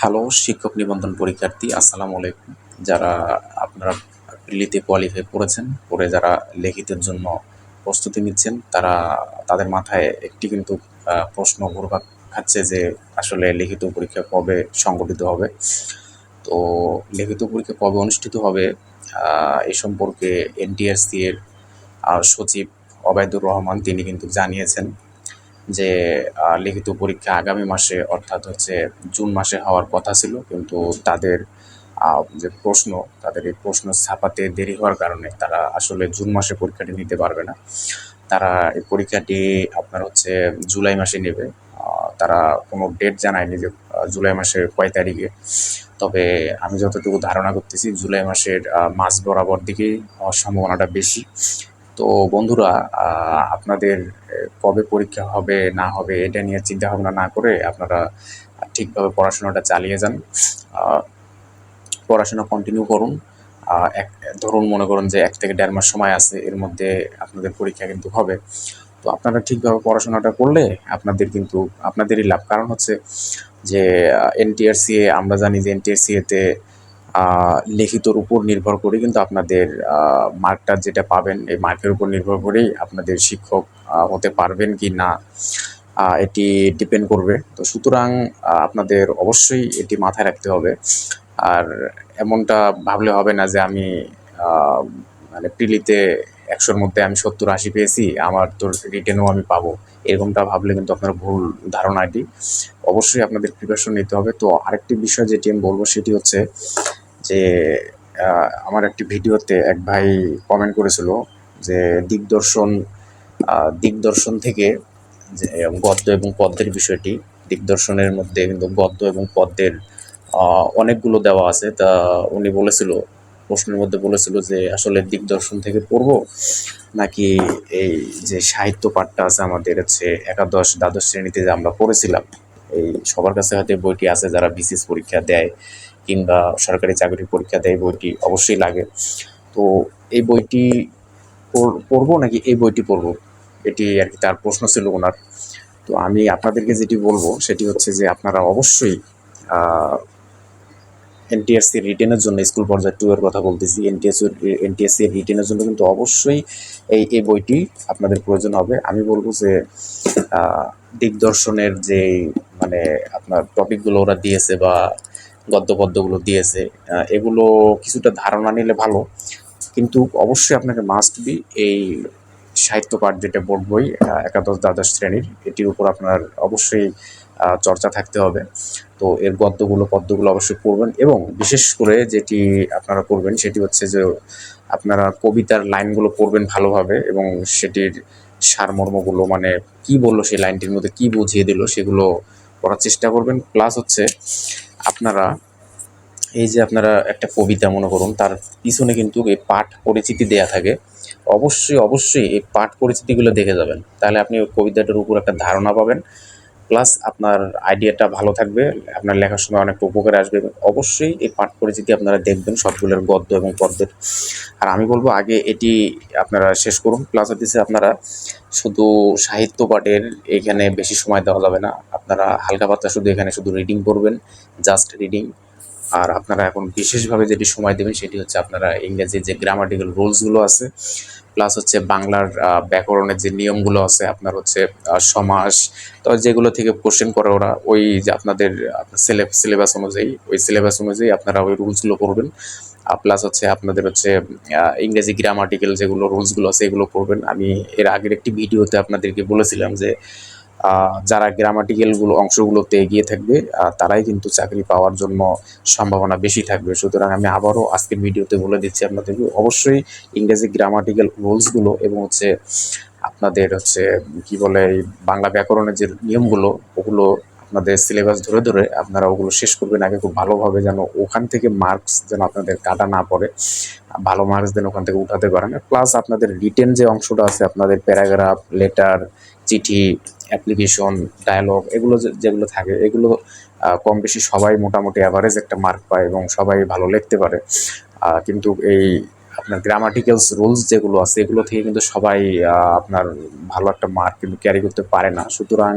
Hello শিক্ষক নিবন্ধন পরীক্ষার্থী, আসসালামু আলাইকুম। যারা আপনারা প্রিলিতে কোয়ালিফাই করেছেন করে যারা লিখিতের জন্য প্রস্তুতি নিচ্ছেন, তারা তাদের মাথায় একটি কিন্তু প্রশ্ন ঘুরপাক খাচ্ছে যে আসলে লিখিত পরীক্ষা কবে সংগঠিত হবে। তো লিখিত পরীক্ষা কবে অনুষ্ঠিত হবে এ সম্পর্কে এনটিআরসি এর সচিব অবায়দুর রহমান তিনি কিন্তু জানিয়েছেন। যে লিখিত পরীক্ষা আগামী মাসে, অর্থাৎ হচ্ছে জুন মাসে হওয়ার কথা ছিল, কিন্তু তাদের যে প্রশ্ন, তাদের এই প্রশ্ন ছাপাতে দেরি হওয়ার কারণে তারা আসলে জুন মাসে পরীক্ষাটি নিতে পারবে না। তারা এই পরীক্ষাটি আপনার হচ্ছে জুলাই মাসে নেবে। তারা কোনো ডেট জানায়নি যে জুলাই মাসের কয় তারিখে। তবে আমি যতটুকু ধারণা করতেছি, জুলাই মাসের মাস বরাবর দিকেই হওয়ার সম্ভাবনাটা বেশি। তো বন্ধুরা আপনাদের কবে পরীক্ষা হবে, না হবে, এটা নিয়ে চিন্তা ভাবনা না করে আপনারা ঠিকভাবে পড়াশোনাটা চালিয়ে যান। পড়াশোনা কন্টিনিউ করুন। এক, ধরুন মনে করুন যে এক থেকে দেড় মাস সময় আছে, এর মধ্যে আপনাদের পরীক্ষা কিন্তু হবে। তো আপনারা ঠিকভাবে পড়াশোনাটা করলে আপনাদের কিন্তু, আপনাদেরই লাভ। কারণ হচ্ছে যে এনটিআরসি আমরা জানি যে এনটিআরসি এতে লিখিতর উপর নির্ভর করে কিন্তু আপনাদের মার্কটা যেটা পাবেন, এই মার্কের উপর নির্ভর করেই আপনাদের শিক্ষক হতে পারবেন কি না এটি ডিপেন্ড করবে। তো সুতরাং আপনাদের অবশ্যই এটি মাথায় রাখতে হবে। আর এমনটা ভাবলে হবে না যে আমি মানে প্রিলিতে একশোর মধ্যে আমি সত্তর, আশি পেয়েছি, আমার তো রিটেনও আমি পাবো। এরকমটা ভাবলে কিন্তু আপনার ভুল ধারণা এটি। অবশ্যই আপনাদের প্রিপারেশন নিতে হবে। তো আরেকটি বিষয় যেটি আমি বলব, সেটি হচ্ছে যে আমার একটি ভিডিওতে এক ভাই কমেন্ট করেছিল যে, দিগদর্শন দিগদর্শন থেকে যে গদ্য এবং পদ্মের বিষয়টি, দিগদর্শনের মধ্যে কিন্তু গদ্য এবং পদ্মের অনেকগুলো দেওয়া আছে। তা উনি বলেছিল, প্রশ্নের মধ্যে বলেছিল যে, আসলে দিগদর্শন থেকে পড়ব? নাকি এই যে, সাহিত্য পাঠটা আছে আমাদের হচ্ছে একাদশ, দ্বাদশ শ্রেণীতে যে আমরা পড়েছিলাম, এই সবার কাছে হয়তো বইটি আছে যারা বিসিএস পরীক্ষা দেয়। কিংবা সরকারি চাকরির পরীক্ষা দেয় বইটি, অবশ্যই লাগে। তো এই বইটি পড়ব নাকি? এই বইটি পড়ব। এটি আর কি তার প্রশ্ন ছিল ওনার। তো আমি আপনাদেরকে যেটি বলব, সেটি হচ্ছে যে আপনারা অবশ্যই এনটিএসসি রিটেনের জন্য স্কুল পর্যায়ে টু এর কথা বলতেছি। এনটিএসসি এনটিএসসি রিটেনের জন্য কিন্তু অবশ্যই এই এই বইটি আপনাদের প্রয়োজন হবে। আমি বলব যে দিগদর্শনের যে মানে আপনার টপিকগুলো ওরা দিয়েছে বা গদ্য পদ্যগুলো দিয়েছে এগুলো কিছুটা ধারণা নিলে ভালো। কিন্তু অবশ্যই আপনাকে মাস্ট বি এই সাহিত্য পাঠ যেটা বোর্ড বই একাদশ দ্বাদশ শ্রেণির, এটির উপর আপনার অবশ্যই চর্চা থাকতে হবে। তো এর গদ্যগুলো, পদ্যগুলো অবশ্যই পড়বেন এবং বিশেষ করে যেটি আপনারা করবেন সেটি হচ্ছে যে আপনারা কবিতার লাইনগুলো পড়বেন ভালোভাবে এবং সেটির সারমর্মগুলো মানে কি বলল সেই লাইনটির মধ্যে কি বুঝিয়ে দিল সেগুলো পড়ার চেষ্টা করবেন। প্লাস হচ্ছে আপনারা, এই যে আপনারা একটা কবিতা মনে করুন, তার পিছনে কিন্তু এই পাঠ পরিচিতি দেয়া থাকে। অবশ্যই অবশ্যই এই পাঠ পরিচিতিগুলো দেখে যাবেন। তাহলে আপনি ওই কবিতাটার উপর একটা ধারণা পাবেন। প্লাস আপনার আইডিয়াটা ভালো থাকবে, আপনার লেখার সময় অনেক উপকারে আসবে। অবশ্যই এই পাঠ করে যদি আপনারা দেখবেন সবগুলোর গদ্য এবং পদ্মের আর আমি বলব, আগে এটি আপনারা শেষ করুন। প্লাস হচ্ছে আপনারা শুধু সাহিত্য পাঠের এখানে বেশি সময় দেওয়া যাবে না। আপনারা হালকা পাতলা শুধু এখানে শুধু রিডিং করবেন জাস্ট রিডিং আর আপনারা এখন বিশেষভাবে যেটি সময় দেবেন সেটি হচ্ছে আপনারা ইংরেজির যে গ্রামাটিক্যাল রুলসগুলো আছে প্লাস হচ্ছে বাংলার ব্যাকরণের যে নিয়মগুলো আছে, আপনার হচ্ছে সমাস তো যেগুলো থেকে কোশ্চেন করে ওরা, ওই যে আপনাদের সিলেবাস অনুযায়ী, ওই সিলেবাস অনুযায়ী আপনারা ওই রুলসগুলো করবেন প্লাস হচ্ছে আপনাদের হচ্ছে ইংরেজি গ্রামাটিক্যাল যেগুলো রুলসগুলো আছে, এগুলো পড়বেন। আমি এর আগের একটি ভিডিওতে আপনাদেরকে বলেছিলাম যে যারা গ্রামাটিক্যালগুলো অংশগুলোতে এগিয়ে থাকবে তারাই কিন্তু চাকরি পাওয়ার জন্য সম্ভাবনা বেশি থাকবে। সুতরাং আমি আবারও আজকের ভিডিওতে বলে দিচ্ছি আপনাদেরকে, অবশ্যই ইংরেজি গ্রামাটিক্যাল রুলসগুলো এবং হচ্ছে আপনাদের হচ্ছে, কি বলে বাংলা ব্যাকরণের যে নিয়মগুলো, ওগুলো আপনাদের সিলেবাস ধরে ধরে আপনারা ওগুলো শেষ করবেন আগে খুব ভালোভাবে যেন ওখান থেকে মার্কস যেন আপনাদের কাটা না পড়ে, ভালো মার্কস যেন ওখান থেকে উঠাতে পারেন। প্লাস আপনাদের রিটেন যে অংশটা আছে, আপনাদের প্যারাগ্রাফ লেটার চিঠি অ্যাপ্লিকেশন ডায়ালগ এগুলো যেগুলো থাকে, এগুলো কম বেশি সবাই মোটামুটি অ্যাভারেজ একটা মার্ক পায় এবং সবাই ভালো লিখতে পারে। কিন্তু এই আপনার গ্রামাটিক্যালস রুলস যেগুলো আছে, এগুলো থেকে কিন্তু সবাই আপনার ভালো একটা মার্ক কিন্তু ক্যারি করতে পারে না। সুতরাং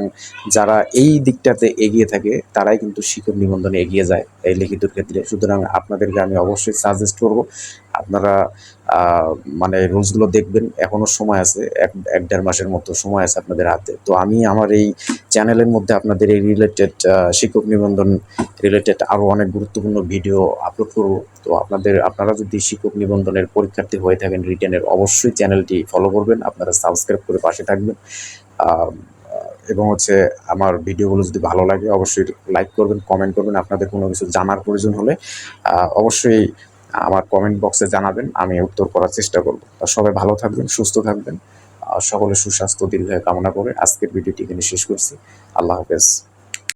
যারা এই দিকটাতে এগিয়ে থাকে, তারাই কিন্তু শিক্ষক নিবন্ধনে এগিয়ে যায় এই লিখিতর ক্ষেত্রে। সুতরাং আপনাদেরকে আমি অবশ্যই সাজেস্ট করব, আপনারা মানে রুলসগুলো দেখবেন। এখনও সময় আছে, এক এক দেড় মাসের মতো সময় আছে আপনাদের হাতে। তো আমি আমার এই চ্যানেলের মধ্যে আপনাদের এই রিলেটেড শিক্ষক নিবন্ধন রিলেটেড আরও অনেক গুরুত্বপূর্ণ ভিডিও আপলোড করব। তো আপনাদের, আপনারা যদি শিক্ষক নিবন্ধনের পরীক্ষার্থী হয়ে থাকেন রিটেনের অবশ্যই চ্যানেলটি ফলো করবেন, আপনারা সাবস্ক্রাইব করে পাশে থাকবেন। এবং হচ্ছে আমার ভিডিওগুলো যদি ভালো লাগে, অবশ্যই লাইক করবেন কমেন্ট করবেন, আপনাদের কোনো কিছু জানার প্রয়োজন হলে অবশ্যই আমার কমেন্ট বক্সে জানাবেন, আমি উত্তর করার চেষ্টা করব। সবাই ভালো থাকবেন, সুস্থ থাকবেন। সকলের সুস্বাস্থ্য দীর্ঘায় কামনা করে আজকের ভিডিওটি এখানে শেষ করছি। আল্লাহ হাফেজ।